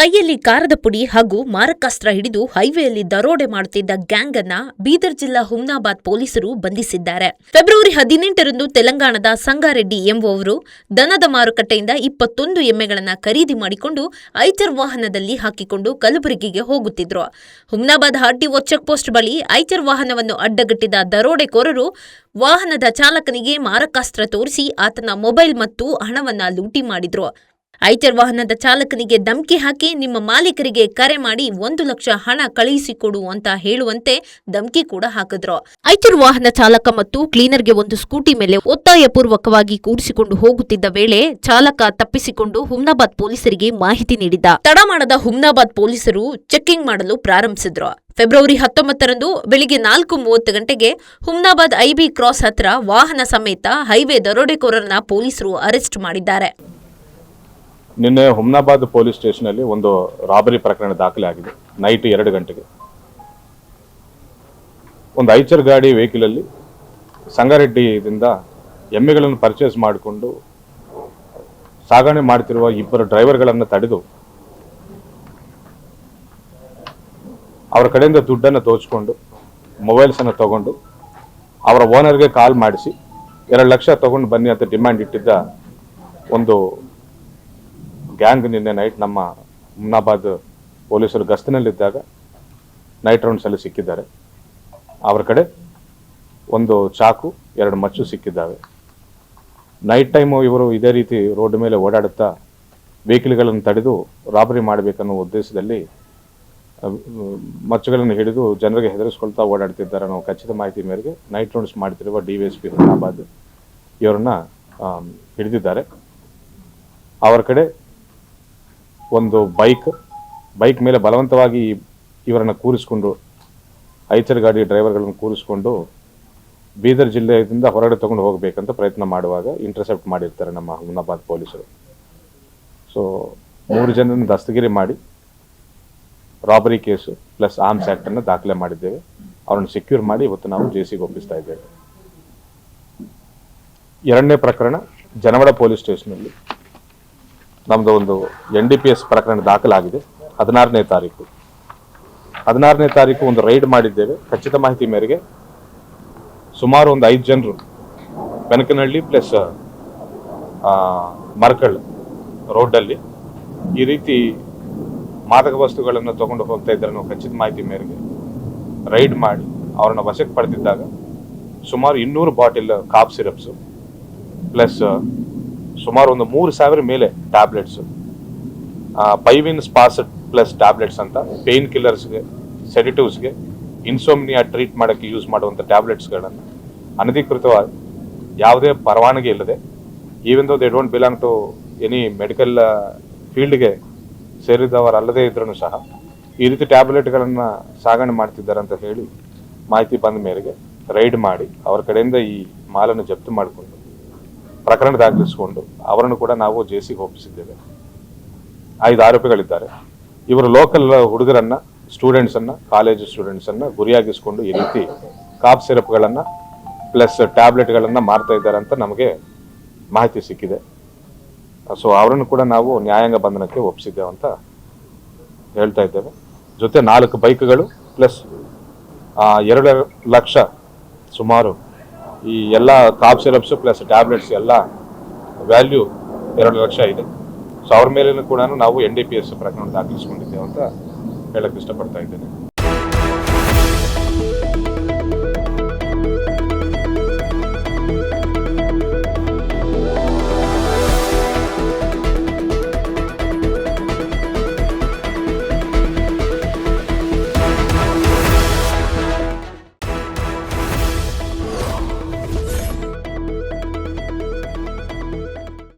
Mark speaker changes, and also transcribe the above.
Speaker 1: ಕೈಯಲ್ಲಿ ಕಾರದ ಪುಡಿ ಹಾಗೂ ಮಾರಕಾಸ್ತ್ರ ಹಿಡಿದು ಹೈವೇಯಲ್ಲಿ ದರೋಡೆ ಮಾಡುತ್ತಿದ್ದ ಗ್ಯಾಂಗ್ ಅನ್ನ ಬೀದರ್ ಜಿಲ್ಲಾ ಹುಮ್ನಾಬಾದ್ ಪೊಲೀಸರು ಬಂಧಿಸಿದ್ದಾರೆ. ಫೆಬ್ರವರಿ ಹದಿನೆಂಟರಂದು ತೆಲಂಗಾಣದ ಸಂಗಾರೆಡ್ಡಿ ಎಂಬುವವರು ದನದ ಮಾರುಕಟ್ಟೆಯಿಂದ ಇಪ್ಪತ್ತೊಂದು ಎಮ್ಮೆಗಳನ್ನು ಖರೀದಿ ಮಾಡಿಕೊಂಡು ಐಚರ್ ವಾಹನದಲ್ಲಿ ಹಾಕಿಕೊಂಡು ಕಲಬುರಗಿಗೆ ಹೋಗುತ್ತಿದ್ರು. ಹುಮ್ನಾಬಾದ್ ಆರ್ಟಿಒ ಚೆಕ್ ಪೋಸ್ಟ್ ಬಳಿ ಐಚರ್ ವಾಹನವನ್ನು ಅಡ್ಡಗಟ್ಟಿದ ದರೋಡೆಕೋರರು ವಾಹನದ ಚಾಲಕನಿಗೆ ಮಾರಕಾಸ್ತ್ರ ತೋರಿಸಿ ಆತನ ಮೊಬೈಲ್ ಮತ್ತು ಹಣವನ್ನ ಲೂಟಿ ಮಾಡಿದ್ರು. ಐಚರ್ ವಾಹನದ ಚಾಲಕನಿಗೆ ಧಮಕಿ ಹಾಕಿ ನಿಮ್ಮ ಮಾಲೀಕರಿಗೆ ಕರೆ ಮಾಡಿ ಒಂದು ಲಕ್ಷ ಹಣ ಕಳುಹಿಸಿಕೊಡು ಅಂತ ಹೇಳುವಂತೆ ಧಮಕಿ ಕೂಡ ಹಾಕಿದ್ರು. ಐಚರ್ ವಾಹನ ಚಾಲಕ ಮತ್ತು ಕ್ಲೀನರ್ಗೆ ಒಂದು ಸ್ಕೂಟಿ ಮೇಲೆ ಒತ್ತಾಯಪೂರ್ವಕವಾಗಿ ಕೂಡಿಸಿಕೊಂಡು ಹೋಗುತ್ತಿದ್ದ ವೇಳೆ ಚಾಲಕ ತಪ್ಪಿಸಿಕೊಂಡು ಹುಮ್ನಾಬಾದ್ ಪೊಲೀಸರಿಗೆ ಮಾಹಿತಿ ನೀಡಿದ್ದ. ತಡಮಾಡದ ಹುಮ್ನಾಬಾದ್ ಪೊಲೀಸರು ಚೆಕ್ಕಿಂಗ್ ಮಾಡಲು ಪ್ರಾರಂಭಿಸಿದ್ರು. ಫೆಬ್ರವರಿ ಹತ್ತೊಂಬತ್ತರಂದು ಬೆಳಿಗ್ಗೆ ನಾಲ್ಕು ಮೂವತ್ತು ಗಂಟೆಗೆ ಹುಮ್ನಾಬಾದ್ ಐಬಿ ಕ್ರಾಸ್ ಹತ್ರ ವಾಹನ ಸಮೇತ ಹೈವೇ ದರೋಡೆಕೋರರನ್ನ ಪೊಲೀಸರು ಅರೆಸ್ಟ್ ಮಾಡಿದ್ದಾರೆ.
Speaker 2: ನಿನ್ನೆ ಹುಮ್ನಾಬಾದ್ ಪೊಲೀಸ್ ಸ್ಟೇಷನಲ್ಲಿ ಒಂದು ರಾಬರಿ ಪ್ರಕರಣ ದಾಖಲೆ ಆಗಿದೆ ನೈಟ್ ಎರಡು ಗಂಟೆಗೆ. ಒಂದು ಐಚರ್ ಗಾಡಿ ವೆಹಿಕಲಲ್ಲಿ ಸಂಗಾರೆಡ್ಡಿಯಿಂದ ಎಮ್ಮೆಗಳನ್ನು ಪರ್ಚೇಸ್ ಮಾಡಿಕೊಂಡು ಸಾಗಣೆ ಮಾಡ್ತಿರುವ ಇಬ್ಬರು ಡ್ರೈವರ್ಗಳನ್ನು ತಡೆದು ಅವರ ಕಡೆಯಿಂದ ದುಡ್ಡನ್ನು ಮೊಬೈಲ್ಸ್ ಮೊಬೈಲ್ಸನ್ನು ತಗೊಂಡು ಅವರ ಓನರ್ಗೆ ಕಾಲ್ ಮಾಡಿಸಿ, ಎರಡು ಲಕ್ಷ ತಗೊಂಡು ಬನ್ನಿ ಅಂತ ಡಿಮ್ಯಾಂಡ್ ಇಟ್ಟಿದ್ದ ಒಂದು ಗ್ಯಾಂಗ್ ನಿನ್ನೆ ನೈಟ್ ನಮ್ಮ ಮುನಾಬಾದ್ ಪೊಲೀಸರು ಗಸ್ತಿನಲ್ಲಿದ್ದಾಗ ನೈಟ್ ರೌಂಡ್ಸಲ್ಲಿ ಸಿಕ್ಕಿದ್ದಾರೆ. ಅವರ ಕಡೆ ಒಂದು ಚಾಕು, ಎರಡು ಮಚ್ಚು ಸಿಕ್ಕಿದ್ದಾವೆ. ನೈಟ್ ಟೈಮು ಇವರು ಇದೇ ರೀತಿ ರೋಡ್ ಮೇಲೆ ಓಡಾಡುತ್ತಾ ವೆಹಿಕಲ್ಗಳನ್ನು ತಡೆದು ರಾಬರಿ ಮಾಡಬೇಕನ್ನೋ ಉದ್ದೇಶದಲ್ಲಿ ಮಚ್ಚುಗಳನ್ನು ಹಿಡಿದು ಜನರಿಗೆ ಹೆದರಿಸ್ಕೊಳ್ತಾ ಓಡಾಡ್ತಿದ್ದಾರೆ ಅನ್ನೋ ಖಚಿತ ಮಾಹಿತಿ ಮೇರೆಗೆ ನೈಟ್ ರೌಂಡ್ಸ್ ಮಾಡ್ತಿರುವ ಡಿ ವಿ ಎಸ್ ಪಿ ಇವರನ್ನ ಹಿಡಿದಿದ್ದಾರೆ. ಅವರ ಕಡೆ ಒಂದು ಬೈಕ್ ಬೈಕ್ ಮೇಲೆ ಬಲವಂತವಾಗಿ ಇವರನ್ನು ಕೂರಿಸಿಕೊಂಡು, ಐಚರ್ ಗಾಡಿ ಡ್ರೈವರ್ಗಳನ್ನು ಕೂರಿಸಿಕೊಂಡು ಬೀದರ್ ಜಿಲ್ಲೆಯಿಂದ ಹೊರಗಡೆ ತಗೊಂಡು ಹೋಗಬೇಕಂತ ಪ್ರಯತ್ನ ಮಾಡುವಾಗ ಇಂಟರ್ಸೆಪ್ಟ್ ಮಾಡಿರ್ತಾರೆ ನಮ್ಮ ಹುಮ್ನಾಬಾದ್ ಪೊಲೀಸರು. ಸೊ ಮೂರು ಜನರನ್ನು ದಸ್ತಗಿರಿ ಮಾಡಿ ರಾಬರಿ ಕೇಸು ಪ್ಲಸ್ ಆರ್ಮ್ಸ್ ಆ್ಯಕ್ಟನ್ನು ದಾಖಲೆ ಮಾಡಿದ್ದೇವೆ. ಅವರನ್ನು ಸೆಕ್ಯೂರ್ ಮಾಡಿ ಇವತ್ತು ನಾವು ಜೆ ಸಿಗೆ ಒಪ್ಪಿಸ್ತಾ ಇದ್ದೇವೆ. ಎರಡನೇ ಪ್ರಕರಣ, ಜನವಡ ಪೊಲೀಸ್ ಸ್ಟೇಷನಲ್ಲಿ ನಮ್ಮದು ಒಂದು ಎನ್ ಡಿ ಪಿ ಎಸ್ ಪ್ರಕರಣ ದಾಖಲಾಗಿದೆ. ಹದಿನಾರನೇ ತಾರೀಕು. ಹದಿನಾರನೇ ತಾರೀಕು ಒಂದು ರೈಡ್ ಮಾಡಿದ್ದೇವೆ. ಖಚಿತ ಮಾಹಿತಿ ಮೇರೆಗೆ ಸುಮಾರು ಒಂದು ಐದು ಜನರು ಬೆನಕನಹಳ್ಳಿ ಪ್ಲಸ್ ಮರ್ಕಳ್ ರೋಡಲ್ಲಿ ಈ ರೀತಿ ಮಾದಕ ವಸ್ತುಗಳನ್ನು ತಗೊಂಡು ಹೋಗ್ತಾ ಇದ್ದಾರೆ ಅನ್ನೋ ಖಚಿತ ಮಾಹಿತಿ ಮೇರೆಗೆ ರೈಡ್ ಮಾಡಿ ಅವರನ್ನು ವಶಕ್ಕೆ ಪಡೆದಿದ್ದಾಗ ಸುಮಾರು ಇನ್ನೂರು ಬಾಟಿಲ್ ಕಾಫ್ ಸಿರಪ್ಸು ಪ್ಲಸ್ ಸುಮಾರು ಒಂದು ಮೂರು ಸಾವಿರ ಮೇಲೆ ಟ್ಯಾಬ್ಲೆಟ್ಸ್ ಪೈವಿನ್ ಸ್ಪಾಸ್ ಪ್ಲಸ್ ಟ್ಯಾಬ್ಲೆಟ್ಸ್ ಅಂತ ಪೇನ್ ಕಿಲ್ಲರ್ಸ್ಗೆ ಸೆಡಿಟಿವ್ಸ್ಗೆ ಇನ್ಸೋಮ್ನಿಯಾ ಟ್ರೀಟ್ ಮಾಡೋಕ್ಕೆ ಯೂಸ್ ಮಾಡುವಂಥ ಟ್ಯಾಬ್ಲೆಟ್ಸ್ಗಳನ್ನು ಅನಧಿಕೃತವಾಗಿ ಯಾವುದೇ ಪರವಾನಗಿ ಇಲ್ಲದೆ even though they don't belong to any medical ಫೀಲ್ಡ್ಗೆ ಸೇರಿದವರಲ್ಲದೇ ಇದ್ರೂ ಸಹ ಈ ರೀತಿ ಟ್ಯಾಬ್ಲೆಟ್ಗಳನ್ನು ಸಾಗಣೆ ಮಾಡ್ತಿದ್ದಾರೆ ಅಂತ ಹೇಳಿ ಮಾಹಿತಿ ಬಂದ ಮೇರೆಗೆ ರೈಡ್ ಮಾಡಿ ಅವರ ಕಡೆಯಿಂದ ಈ ಮಾಲನ್ನು ಜಪ್ತು ಮಾಡಿಕೊಂಡು ಪ್ರಕರಣ ದಾಖಲಿಸಿಕೊಂಡು ಅವರನ್ನು ಕೂಡ ನಾವು ಜೆ ಸಿಗೆ ಒಪ್ಪಿಸಿದ್ದೇವೆ ಐದು ಆರೋಪಿಗಳಿದ್ದಾರೆ. ಇವರು ಲೋಕಲ್ ಹುಡುಗರನ್ನ ಸ್ಟೂಡೆಂಟ್ಸನ್ನು ಕಾಲೇಜು ಸ್ಟೂಡೆಂಟ್ಸನ್ನು ಗುರಿಯಾಗಿಸಿಕೊಂಡು ಈ ರೀತಿ ಕಾಫ್ ಸಿರಪ್ಗಳನ್ನು ಪ್ಲಸ್ ಟ್ಯಾಬ್ಲೆಟ್ಗಳನ್ನು ಮಾರ್ತಾ ಇದ್ದಾರೆ ಅಂತ ನಮಗೆ ಮಾಹಿತಿ ಸಿಕ್ಕಿದೆ. ಸೊ ಅವರನ್ನು ಕೂಡ ನಾವು ನ್ಯಾಯಾಂಗ ಬಂಧನಕ್ಕೆ ಒಪ್ಪಿಸಿದ್ದೇವೆ ಅಂತ ಹೇಳ್ತಾ ಇದ್ದೇವೆ. ಜೊತೆ ನಾಲ್ಕು ಬೈಕ್ಗಳು ಪ್ಲಸ್ ಎರಡು ಲಕ್ಷ ಸುಮಾರು ಈ ಎಲ್ಲ ಕಾಪ್ ಸಿರಪ್ಸು ಪ್ಲಸ್ ಟ್ಯಾಬ್ಲೆಟ್ಸ್ ಎಲ್ಲ ವ್ಯಾಲ್ಯೂ ಎರಡು ಲಕ್ಷ ಇದೆ. ಸೊ ಅವ್ರ ಮೇಲೂ ಕೂಡ ನಾವು ಎನ್ ಡಿ ಪಿ ಎಸ್ ಪ್ರಕರಣ ದಾಖಲಿಸ್ಕೊಂಡಿದ್ದೇವೆ ಅಂತ ಹೇಳಕ್ಕೆ ಇಷ್ಟಪಡ್ತಾ ಇದ್ದೇನೆ.